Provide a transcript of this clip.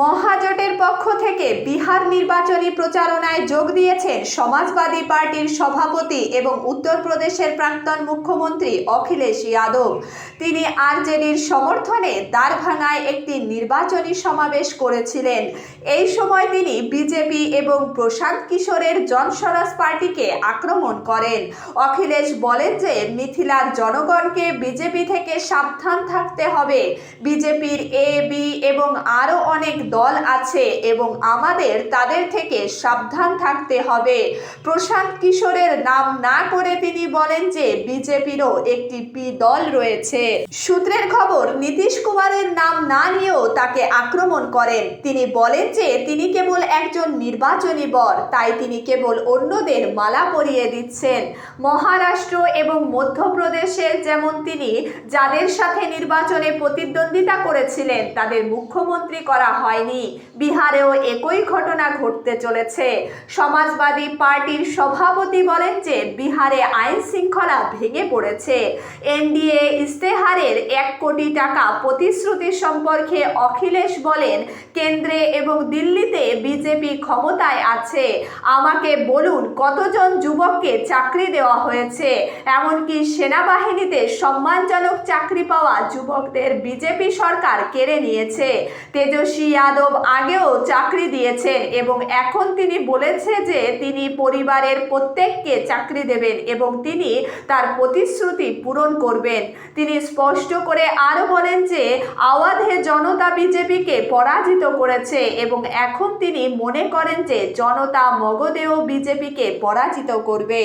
মহাজোটের পক্ষ থেকে বিহার নির্বাচনী প্রচারণায় যোগ দিয়েছেন সমাজবাদী পার্টির সভাপতি এবং উত্তরপ্রদেশের প্রাক্তন মুখ্যমন্ত্রী অখিলেশ যাদব। তিনি আরজেডির সমর্থনে দ্বারভাঙায় একটি নির্বাচনী সমাবেশ করেছিলেন। এই সময় তিনি বিজেপি এবং প্রশান্ত কিশোরের জনস্বরাজ পার্টিকে আক্রমণ করেন। অখিলেশ বলেন যে, মিথিলার জনগণকে বিজেপি থেকে সাবধান থাকতে হবে। বিজেপির এ, বি এবং আরও অনেক দল আছে এবং আমাদের তাদের থেকে সাবধান থাকতে হবে। প্রশান্ত কিশোরের নাম না করে তিনি বলেন যে বিজেপিরও একটি পি দল রয়েছে। সূত্রের খবর, নীতিশ কুমারের নাম না নিয়েও তাকে আক্রমণ করেন। তিনি বলেন যে তিনি কেবল একজন নির্বাচনী বর, তাই তিনি কেবল অন্যদের মালা পরিয়ে দিচ্ছেন। মহারাষ্ট্র এবং মধ্যপ্রদেশের যেমন তিনি, যাদের সাথে নির্বাচনে প্রতিদ্বন্দ্বিতা করেছিলেন, তাদের মুখ্যমন্ত্রী করা হয়নি। বিহারেও একই ঘটনা ঘটতে চলেছে। সমাজবাদী পার্টির সভাপতি বলেন যে বিহারে আইন শৃঙ্খলা ভেঙে পড়েছে। এনডিএ ইস্তেহারের এক কোটি টাকা প্রতিশ্রুতি সম্পর্কে অখিলেশ বলেন, কেন্দ্রে এবং দিল্লিতে বিজেপি ক্ষমতায় আছে। আমাকে বলুন, কতজন যুবককে চাকরি দেওয়া হয়েছে? এমনকি সেনাবাহিনীতে সম্মানজনক চাকরি পাওয়া যুবকদের বিজেপি সরকার কেড়ে নিয়েছে। তেজস্বী যাদব আগেও চাকরি দিয়েছেন এবং এখন তিনি বলেছে যে তিনি পরিবারের প্রত্যেককে চাকরি দেবেন এবং তিনি তার প্রতিশ্রুতি পূরণ করবেন। তিনি স্পষ্ট করে আরও বলেন যে, আওয়াধে জনতা বিজেপিকে পরাজিত করেছে এবং এখন তিনি মনে করেন যে, জনতা মগধেও বিজেপিকে পরাজিত করবে।